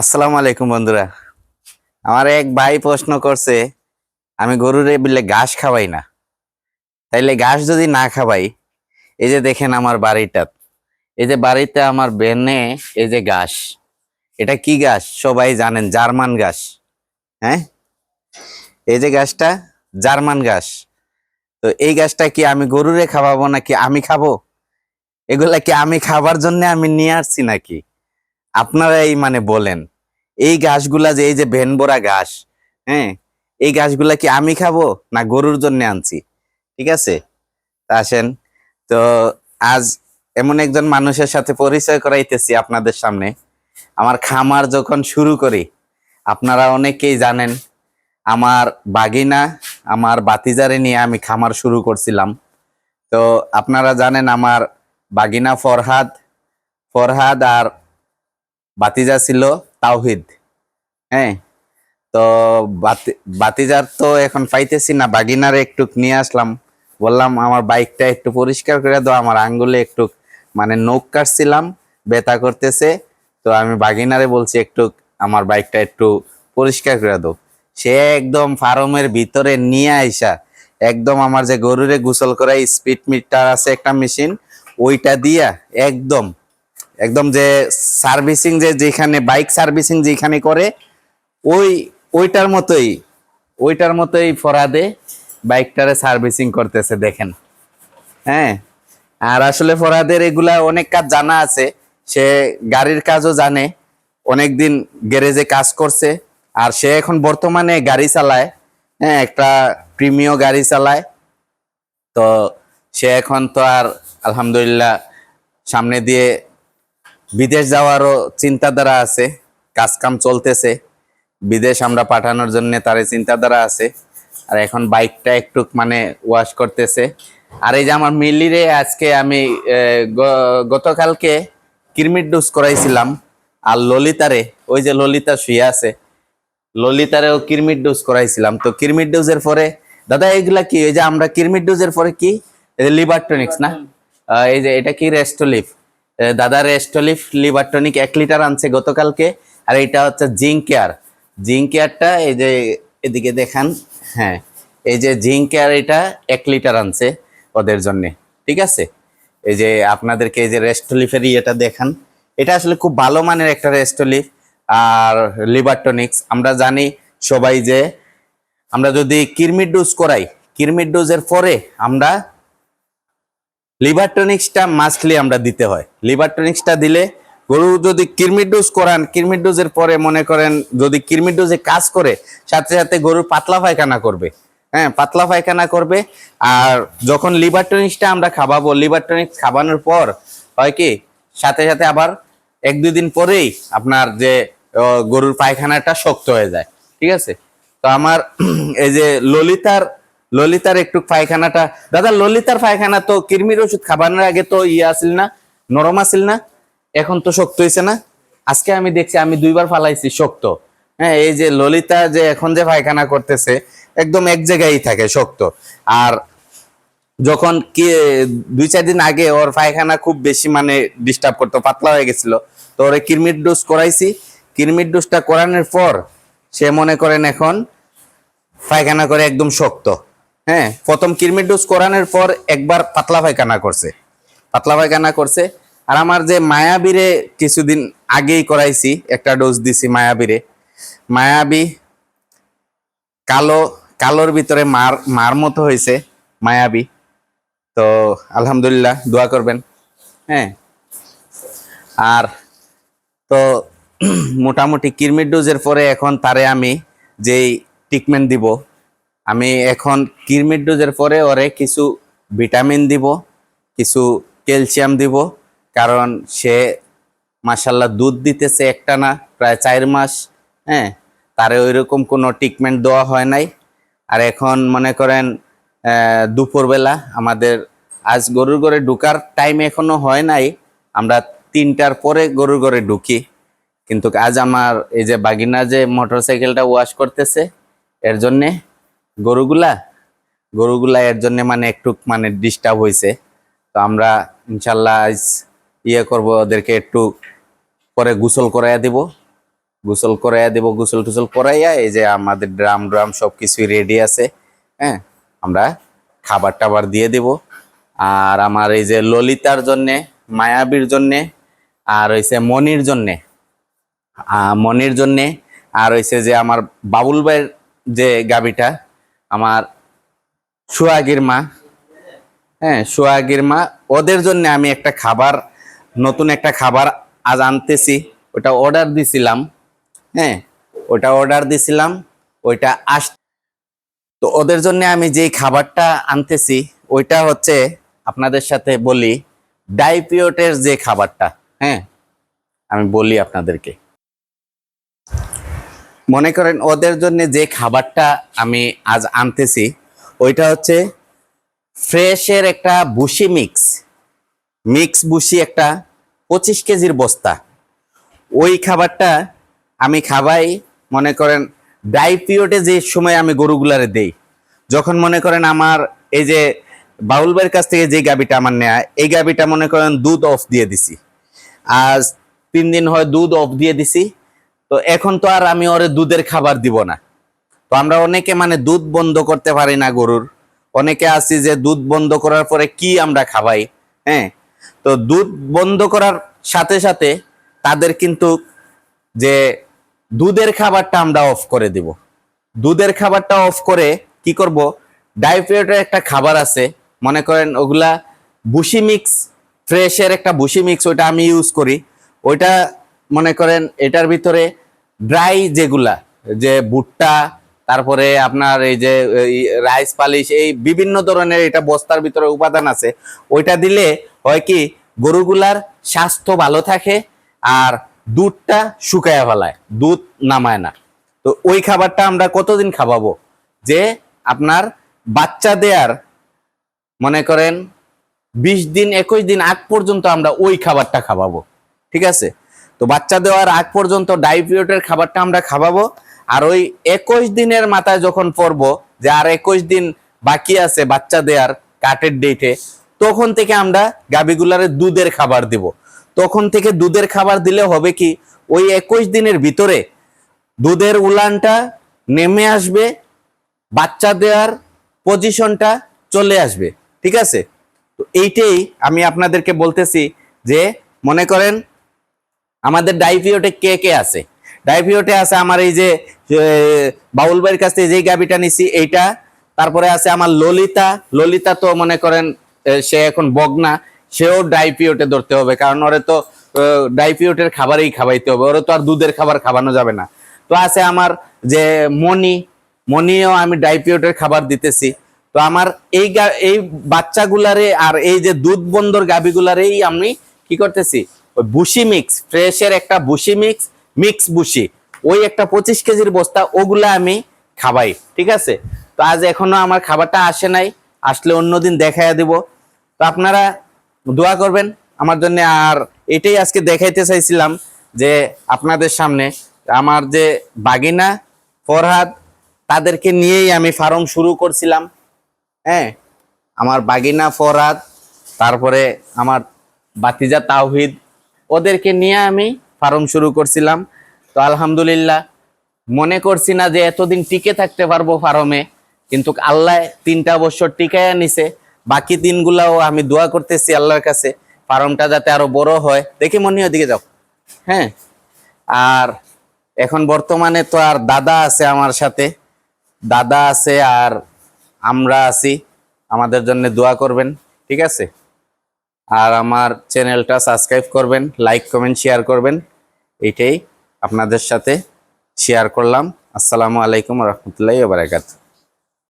আসসালামু আলাইকুম, বন্ধুরা। আমার এক ভাই প্রশ্ন করছে, আমি গরুরে বললে ঘাস খাওয়াই না। তাইলে ঘাস যদি না খাওয়াই, এই যে দেখেন আমার বাড়িটা, এই যে বাড়িতে আমার বেনে এই যে ঘাস, এটা কি ঘাস? সবাই জানেন, জার্মান ঘাস। হ্যাঁ? এই যে ঘাসটা, জার্মান ঘাস। তো এই ঘাসটা কি আমি গরুরে খাওয়াবো নাকি আমি খাব? এগুলা কি আমি খাবার জন্য আমি নিয়ে আসছি নাকি? আপনারাই মানে বলেন, এই ঘাসগুলা যে, এই যে ভেনবোরা ঘাস হ্যাঁ এই ঘাসগুলা কি আমি খাব না গরুর জন্য আনছি? ঠিক আছে? আসেন, তো আজ এমন একজন মানুষের সাথে পরিচয় করাইতেছি আপনাদের সামনে। আমার খামার যখন শুরু করি, আপনারা অনেকেই জানেন, আমার বাগিনা, আমার বাতিজারে নিয়ে আমি খামার শুরু করছিলাম। তো আপনারা জানেন আমার বাগিনা ফরহাদ ফরহাদ আর বাতিজা ছিল তাওহিদ। হ্যাঁ? তো বাতি- বাতিজার তো এখন পাইতেছি না, বাগিনারে একটু নিয়ে আসলাম। বললাম, আমার বাইকটা একটু পরিষ্কার করে দাও, আমার আঙ্গুলে একটু মানে নখ কাটছিলাম, ব্যথা করতেছে। তো আমি বাগিনারে বলছি, একটু আমার বাইকটা একটু পরিষ্কার করে দাও। সে একদম ফার্মের ভিতরে নিয়ে আইসা, একদম আমার যে গরুরে গোসল করা স্পিড মিটার আছে একটা মেশিন ওইটা দিয়া একদম একদম যে সার্ভিসিং যে যেখানে, বাইক সার্ভিসিং যেখানে করে, ওই, ওইটার মতোই ওইটার মতোই ফরাদে বাইকটারে সার্ভিসিং করতেছে, দেখেন। হ্যাঁ? আর আসলে ফরাদের এগুলা অনেক কাজ জানা আছে। সে গাড়ির কাজও জানে, অনেকদিন গ্যারেজে কাজ করছে, আর সে এখন বর্তমানে গাড়ি চালায় হ্যাঁ একটা প্রিমিয় গাড়ি চালায়। তো সে এখন তো আর, আলহামদুলিল্লাহ, সামনে দিয়ে বিদেশ যাওয়ারও চিন্তাধারা আছে কাজ কাম চলতেছে। বিদেশ আমরা পাঠানোর জন্য তার চিন্তাধারা আছে। আর এখন বাইকটা একটু মানে ওয়াশ করতেছে। আর এই যে আমার মিলিরে আজকে আমি গতকালকে কিরমিট ডোজ করাইছিলাম। আর ললিতারে ওই যে ললিতা শুয়ে আছে ললিতারেও কিরমিট ডোজ করাইছিলাম। তো কিরমিট ডোজের পরে দাদা এগুলা কি? এই যে আমরা কিরমিট ডোজের পরে কি? লিভার টনিক্স না? এই যে এটা কি রেস্টোলিফ দাদা রেস্টোলিফ লিভারটনিক এক লিটার আনছে গতকালকে, আর এটা হচ্ছে জিঙ্ক কেয়ার। জিঙ্ক কেয়ারটা এই যে এদিকে দেখান হ্যাঁ এই যে জিঙ্ক কেয়ার এটা এক লিটার আনছে ওদের জন্যে, ঠিক আছে? এই যে আপনাদেরকে এই যে রেস্টলিফের ইয়েটা দেখান, এটা আসলে খুব ভালো মানের একটা রেস্টলিফ আর লিভারটনিক্স আমরা জানি সবাই যে আমরা যদি কিরমিট ডোজ করাই কিরমিট ডোজের পরে আমরা লিভার টনিক্সটা মাস্টলি আমরা দিতে হয়। লিভার টনিক্সটা দিলে গরু যদি কিরমিট ডোজ করান কিরমিট ডোজের পরে মনে করেন যদি কিরমিট ডোজে কাজ করে, সাথে সাথে গরুর পাতলা পায়খানা করবে। হ্যাঁ পাতলা পায়খানা করবে। আর যখন লিভার টনিক্সটা আমরা খাওয়াবো লিভার টনিক্স খাওয়ানোর পর হয় কি, সাথে সাথে আবার এক দুই দিন পরেই আপনার যে গরুর পায়খানাটা শক্ত হয়ে যায়। ঠিক আছে? তো আমার এই যে ললিতার ললিতার একটু পায়খানাটা। দাদা, ললিতার পায়খানা তো কিরমির ওষুধ খাবানোর আগে তো ইয়ে আসিল না, নরম আসিল না, এখন তো শক্ত হয়েছে না। আজকে আমি দেখছি, আমি দুইবার ফালাইছি, শক্ত। হ্যাঁ এই যে ললিতা যে এখন যে পায়খানা করতেছে, একদম এক জায়গায় থাকে, শক্ত। আর যখন কি, দুই চার দিন আগে ওর পায়খানা খুব বেশি মানে ডিস্টার্ব করতো, পাতলা হয়ে গেছিল। তো ওরে কিরমিট ডোজ করাইছি। কিরমির ডোজটা করানোর পর সে মনে করেন এখন পায়খানা করে একদম শক্ত। হ্যাঁ প্রথম কিরমিট ডোজ করানোর পর একবার পাতলা পায়খানা করছে। পাতলা পায়খানা করছে। আর আমার যে মায়াবীরে কিছুদিন আগেই করাইছি, একটা ডোজ দিছি মায়াবীরে। মায়াবী কালো, কালোর ভিতরে মার মার মতো হয়েছে মায়াবী। তো আলহামদুলিল্লাহ, দোয়া করবেন। হ্যাঁ। আর তো মোটামুটি কিরমিট ডোজের পরে এখন তারে আমি যেই ট্রিটমেন্ট দিব আমি এখন কিরমিট ডোজের পরে ওরে কিছু ভিটামিন দিব, কিছু ক্যালসিয়াম দিব, কারণ সে মাসাল্লাহ দুধ দিতেছে একটা না, প্রায় চার মাস হ্যাঁ তারে ওইরকম কোনো ট্রিটমেন্ট দেওয়া হয় নাই। আর এখন মনে করেন দুপুরবেলা আমাদের আজ গরুর ঘরে ঢুকার টাইম এখনও হয় নাই, আমরা তিনটার পরে গরুর ঘরে ঢুকি। কিন্তু আজ আমার এই যে বাগিনা যে মোটরসাইকেলটা ওয়াশ করতেছে, এর জন্যে গরুগুলা? গরুগুলা এর জন্য মানে একটু মানে ডিস্টার্ব হয়েছে তো আমরা ইনশাল্লাহ ইয়ে করব, ওদেরকে একটু পরে গোসল করাইয়া দিব। গোসল করাইয়া দেবো, গোসল টুসল করাইয়া এই যে আমাদের ড্রাম ড্রাম সব কিছুই রেডি আছে হ্যাঁ? আমরা খাবার টাবার দিয়ে দেব। আর আমার এই যে ললিতার জন্যে, মায়াবীর জন্যে, আর হইছে মনির জন্যে মনির জন্যে, আর হইছে যে আমার বাবুল ভাইয়ের যে গাবিটা আমার সোহাগীর মা। হ্যাঁ সোহাগীর মা, ওদের জন্য আমি একটা খাবার, নতুন একটা খাবার আজ আনতেছি। ওটা অর্ডার দিছিলাম। হ্যাঁ ওটা অর্ডার দিছিলাম, ওইটা আস তো ওদের জন্য আমি যেই খাবারটা আনতেছি, ওইটা হচ্ছে আপনাদের সাথে বলি, ডাইপিওটের যে খাবারটা। হ্যাঁ আমি বলি আপনাদেরকে। মনে করেন ওদের জন্য যে খাবারটা আমি আজ আনতেছি, ওইটা হচ্ছে ফ্রেশের একটা বুশি মিক্স। মিক্স বুশি একটা পঁচিশ কেজির বস্তা। ওই খাবারটা আমি খাবাই, মনে করেন, ড্রাই পিরিয়ডে যে সময় আমি গরুগুলারে দেই, যখন মনে করেন আমার এই যে বাউল ভাইয়ের কাছ থেকে যে গাবিটা আমার নেয়া, এই গাবিটা মনে করেন দুধ অফ দিয়ে দিছি। আজ তিন দিন হয় দুধ অফ দিয়ে দিছি। তো এখন তো আর আমি ওরে দুধের খাবার দিব না। তো আমরা অনেকে মানে দুধ বন্ধ করতে পারি না গরুর। অনেকে আছি যে দুধ বন্ধ করার পরে কি আমরা খাবাই হ্যাঁ? তো দুধ বন্ধ করার সাথে সাথে তাদের কিন্তু যে দুধের খাবারটা আমরা অফ করে দিব। দুধের খাবারটা অফ করে কি করব? ডাইপিওটের একটা খাবার আছে, মনে করেন ওগুলা বুশি মিক্স ফ্রেশের একটা বুশি মিক্স ওইটা আমি ইউজ করি। ওইটা মনে করেন এটার ভিতরে ড্রাই যেগুলা, যে ভুট্টা, তারপরে আপনার এই যে রাইস পালিশ, এই বিভিন্ন ধরনের এটা বস্তার ভিতরে উপাদান আছে, ওইটা দিলে হয় কি, গরুগুলার স্বাস্থ্য ভালো থাকে আর দুধটা শুকায়া ফেলায়, দুধ নামায় না। তো ওই খাবারটা আমরা কতদিন খাওয়াবো? যে আপনার বাচ্চা দেয়ার, মনে করেন, বিশ দিন, একুশ দিন আগ পর্যন্ত আমরা ওই খাবারটা খাওয়াবো, ঠিক আছে? তো বাচ্চা দেওয়ার আগ পর্যন্ত ডাইপিওটের খাবারটা আমরা খাওয়াবো। আর ওই একুশ দিনের মাথায় যখন পড়ব, যে আর একুশ দিন বাকি আছে বাচ্চা দেওয়ার কাটের ডেটে তখন থেকে আমরা গাবিগুলারে দুধের খাবার দিব। তখন থেকে দুধের খাবার দিলে হবে কি, ওই একুশ দিনের ভিতরে দুধের উলানটা নেমে আসবে, বাচ্চা দেওয়ার পজিশনটা চলে আসবে। ঠিক আছে? তো এইটাই আমি আপনাদেরকে বলতেছি যে, মনে করেন আমাদের ডাইপিওটে কে কে আছে? ডাইপিওটে আছে আমার এই যে বাউল ভাইয়ের কাছ থেকে যে গাবিটা নিছি, এইটা। তারপরে আছে আমার ললিতা। ললিতা তো মনে করেন সে এখন বগনা। সেও ডাইপিওটে ধরতে হবে, কারণ ওরে তো ডাইপিওটের খাবারই খাওয়াইতে হবে। ওরে তো আর দুধের খাবার খাওয়ানো যাবে না। তো আছে আমার যে মনি মনিও আমি ডাইপিওটের খাবার দিতেছি। তো আমার এই এই বাচ্চাগুলারে আর এই যে দুধ বন্দর গাবিগুলারেই আমি কি করতেছি? ওই বুশি মিক্স ফ্রেশের একটা বুশি মিক্স মিক্স বুশি। ওই একটা পঁচিশ কেজির বস্তা, ওগুলা আমি খাবাই, ঠিক আছে? তো আজ এখনও আমার খাবারটা আসে নাই, আসলে অন্যদিন দেখাইয়া দিব। তো আপনারা দোয়া করবেন, আমার জন্য আর এটাই আজকে দেখাইতে চাইছিলাম যে আপনাদের সামনে আমার যে বাগিনা, ফরহাদ, তাদেরকে নিয়েই আমি ফার্ম শুরু করছিলাম। হ্যাঁ আমার বাগিনা, ফরহাদ, তারপরে আমার বাতিজা তাওহিদ ওদেরকে নিয়ে আমি ফার্ম শুরু করছিলাম। তো আলহামদুলিল্লাহ, মনে করছি না যে এতদিন টিকে থাকতে পারব ফার্মে, কিন্তু আল্লাহ তিনটা বছর টিকাইয়া নিছে। বাকি দিনগুলাও আমি দোয়া করতেছি আল্লাহর কাছে, ফার্মটা যাতে আরও বড় হয়। দেখি মনে ওদিকে যাও। হ্যাঁ আর এখন বর্তমানে তো আর দাদা আছে আমার সাথে। দাদা আছে আর আমরা আছি। আমাদের জন্য দোয়া করবেন, ঠিক আছে? আর আমার চ্যানেলটা সাবস্ক্রাইব করবেন, লাইক, কমেন্ট শেয়ার করবেন। এটাই আপনাদের সাথে শেয়ার করলাম। আসসালামু আলাইকুম রহমতুল্লাহ বারাকাতুহ।